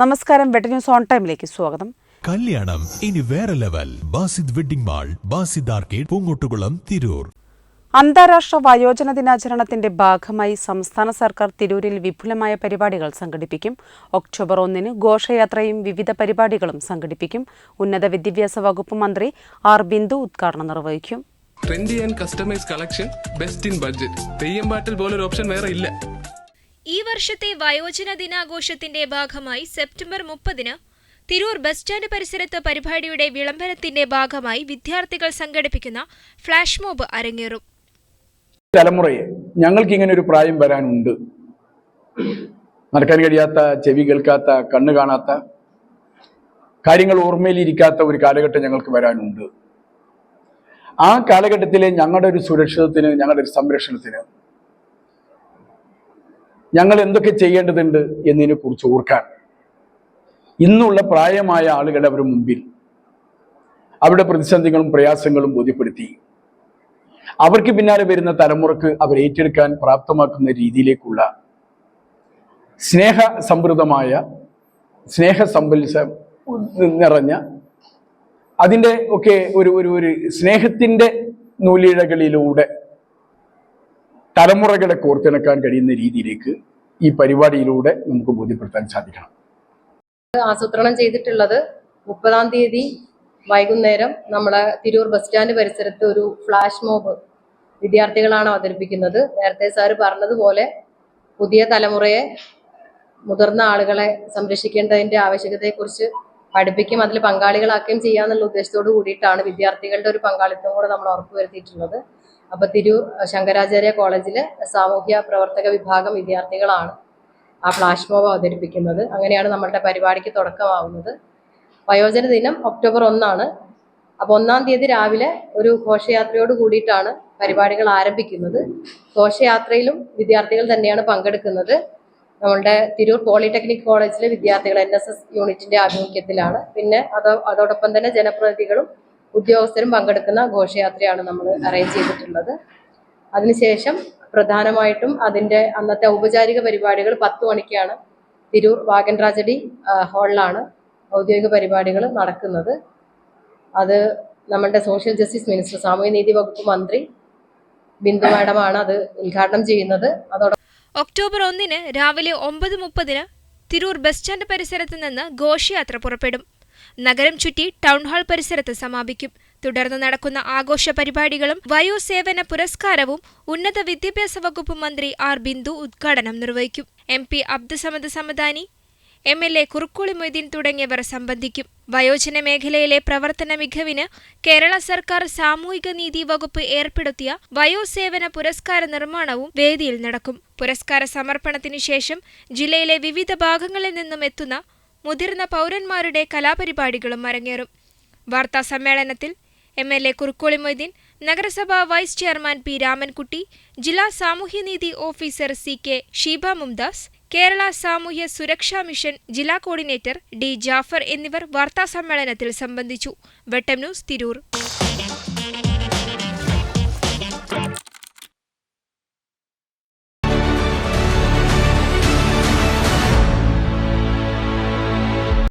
നമസ്കാരം butter news on ടൈമിലേക്ക് സ്വാഗതം. കല്യാണം ഇനി വേറെ level. Basid wedding mall Basid arcade Poongottukulam Tirur. അന്താരാഷ്ട്ര വയോജന ദിനാചരണത്തിന്റെ ഭാഗമായി സംസ്ഥാന സർക്കാർ തിരൂരിൽ വിപുലമായ പരിപാടികൾ സംഘടിപ്പിക്കും. ഒക്ടോബർ ഒന്നിന് ഘോഷയാത്രയും വിവിധ പരിപാടികളും സംഘടിപ്പിക്കും. ഉന്നത വിദ്യാഭ്യാസ വകുപ്പ് മന്ത്രി ആർ ബിന്ദു ഉദ്ഘാടനം നിർവഹിക്കും. Trendy and customise collection best in budget Theyyam പാട്ടിൽ പോലൊരു ഓപ്ഷൻ വേറെ ഇല്ല. ഈ വർഷത്തെ വയോജന ദിനാഘോഷത്തിന്റെ ഭാഗമായി സെപ്റ്റംബർ മുപ്പതിന് തിരൂർ ബസ് സ്റ്റാൻഡ് പരിസരത്ത് പരിപാടിയുടെ വിളംബരത്തിന്റെ ഭാഗമായി വിദ്യാർത്ഥികൾ സംഘടിപ്പിക്കുന്ന ഫ്ലാഷ് മോബ് അരങ്ങേറും. തലമുറയെ ഞങ്ങൾക്ക് ഇങ്ങനെ ഒരു പ്രായം വരാനുണ്ട്. നടക്കാൻ കഴിയാത്ത ചെവി കേൾക്കാത്ത കണ്ണ് കാണാത്ത കാര്യങ്ങൾ ഓർമ്മയിലിരിക്കാത്ത ഒരു കാലഘട്ടം ഞങ്ങൾക്ക് വരാനുണ്ട്. ആ കാലഘട്ടത്തിലെ ഞങ്ങളുടെ ഒരു സുരക്ഷിതത്തിന് ഞങ്ങളുടെ ഒരു സംരക്ഷണത്തിന് ഞങ്ങൾ എന്തൊക്കെ ചെയ്യേണ്ടതുണ്ട് എന്നതിനെ കുറിച്ച് ഓർക്കാൻ. ഇന്നുള്ള പ്രായമായ ആളുകളെ അവരുടെ മുമ്പിൽ അവരുടെ പ്രതിസന്ധികളും പ്രയാസങ്ങളും ബോധ്യപ്പെടുത്തി. അവർക്ക് പിന്നാലെ വരുന്ന തലമുറയ്ക്ക് അവർ ഏറ്റെടുക്കാൻ പ്രാപ്തമാക്കുന്ന രീതിയിലേക്കുള്ള സ്നേഹ സമൃദ്ധമായ സ്നേഹ സമ്പൽസ നിറഞ്ഞ അതിന്റെ ഒക്കെ ഒരു ഒരു ഒരു സ്നേഹത്തിന്റെ നൂലിഴകളിലൂടെ തലമുറകളെ കോർത്തിണക്കാൻ കഴിയുന്ന രീതിയിലേക്ക് ഈ പരിപാടിയിലൂടെ നമുക്ക് ബോധ്യപ്പെടുത്താൻ സാധിക്കണം. ആസൂത്രണം ചെയ്തിട്ടുള്ളത് മുപ്പതാം തീയതി വൈകുന്നേരം നമ്മളെ തിരൂർ ബസ് സ്റ്റാൻഡ് പരിസരത്ത് ഒരു ഫ്ലാഷ് മോബ് വിദ്യാർത്ഥികളാണ് അവതരിപ്പിക്കുന്നത്. നേരത്തെ സാർ പറഞ്ഞതുപോലെ പുതിയ തലമുറയെ മുതിർന്ന ആളുകളെ സംരക്ഷിക്കേണ്ടതിന്റെ ആവശ്യകതയെക്കുറിച്ച് പഠിപ്പിക്കും അതിൽ പങ്കാളികളാക്കുകയും ചെയ്യാന്നുള്ള ഉദ്ദേശത്തോട് കൂടിയിട്ടാണ് വിദ്യാർത്ഥികളുടെ ഒരു പങ്കാളിത്തം കൂടെ നമ്മൾ ഉറപ്പുവരുത്തിയിട്ടുള്ളത്. അപ്പൊ തിരു ശങ്കരാചാര്യ കോളേജിലെ സാമൂഹ്യ പ്രവർത്തക വിഭാഗം വിദ്യാർത്ഥികളാണ് ആ ഫ്ലാഷ് മോബ് അവതരിപ്പിക്കുന്നത്. അങ്ങനെയാണ് നമ്മളുടെ പരിപാടിക്ക് തുടക്കമാവുന്നത്. വയോജന ദിനം ഒക്ടോബർ ഒന്നാണ്. അപ്പോൾ ഒന്നാം തീയതി രാവിലെ ഒരു ഘോഷയാത്രയോട് കൂടിയിട്ടാണ് പരിപാടികൾ ആരംഭിക്കുന്നത്. ഘോഷയാത്രയിലും വിദ്യാർത്ഥികൾ തന്നെയാണ് പങ്കെടുക്കുന്നത്. നമ്മളുടെ തിരൂർ പോളിടെക്നിക് കോളേജിലെ വിദ്യാർത്ഥികൾ എൻ എസ് എസ് യൂണിറ്റിന്റെ ആഭിമുഖ്യത്തിലാണ്. പിന്നെ അത് അതോടൊപ്പം തന്നെ ജനപ്രതിനിധികളും ഉദ്യോഗസ്ഥരും പങ്കെടുക്കുന്ന ഘോഷയാത്രയാണ് നമ്മൾ അറേഞ്ച് ചെയ്തിട്ടുള്ളത്. അതിനുശേഷം പ്രധാനമായിട്ടും അതിന്റെ അന്നത്തെ ഔപചാരിക പരിപാടികൾ പത്ത് മണിക്കാണ് തിരൂർ വാഗൻ ട്രാജഡി ഹാളിലാണ് ഔദ്യോഗിക പരിപാടികൾ നടക്കുന്നത്. അത് നമ്മളുടെ സോഷ്യൽ ജസ്റ്റിസ് മിനിസ്റ്റർ സാമൂഹ്യനീതി വകുപ്പ് മന്ത്രി ബിന്ദു മാഡമാണ് അത് ഉദ്ഘാടനം ചെയ്യുന്നത്. അതോടൊപ്പം ഒക്ടോബർ ഒന്നിന് രാവിലെ ഒമ്പത് മുപ്പതിന് തിരൂർ ബസ് സ്റ്റാൻഡ് പരിസരത്ത് നിന്ന് ഘോഷയാത്ര പുറപ്പെടും. നഗരം ചുറ്റി ടൗൺ ഹാൾ പരിസരത്ത് സമാപിക്കും. തുടർന്ന് നടക്കുന്ന ആഘോഷ പരിപാടികളും വയോസേവന പുരസ്കാരവും ഉന്നത വിദ്യാഭ്യാസ വകുപ്പ് മന്ത്രി ആർ ബിന്ദു ഉദ്ഘാടനം നിർവഹിക്കും. M P Abdussamad Samadani M L A Kurukkoli Moideen തുടങ്ങിയവർ സംബന്ധിക്കും. വയോജന മേഖലയിലെ പ്രവർത്തന മികവിന് കേരള സർക്കാർ സാമൂഹിക നീതി വകുപ്പ് ഏർപ്പെടുത്തിയ വയോസേവന പുരസ്കാര നിർമ്മാണവും വേദിയിൽ നടക്കും. പുരസ്കാര സമർപ്പണത്തിനു ശേഷം ജില്ലയിലെ വിവിധ ഭാഗങ്ങളിൽ നിന്നും എത്തുന്ന മുതിർന്ന പൗരന്മാരുടെ കലാപരിപാടികളും അരങ്ങേറും. വാർത്താ സമ്മേളനത്തിൽ M L A Kurukkoli Moideen നഗരസഭാ വൈസ് ചെയർമാൻ പി രാമൻകുട്ടി ജില്ലാ സാമൂഹ്യനീതി officer C K Sheeba Mumdas Kerala സാമൂഹ്യ സുരക്ഷാ മിഷൻ ജില്ലാ കോർഡിനേറ്റർ ഡി ജാഫർ എന്നിവർ വാർത്താസമ്മേളനത്തിൽ സംബന്ധിച്ചു. വെട്ടം ന്യൂസ് തിരൂർ.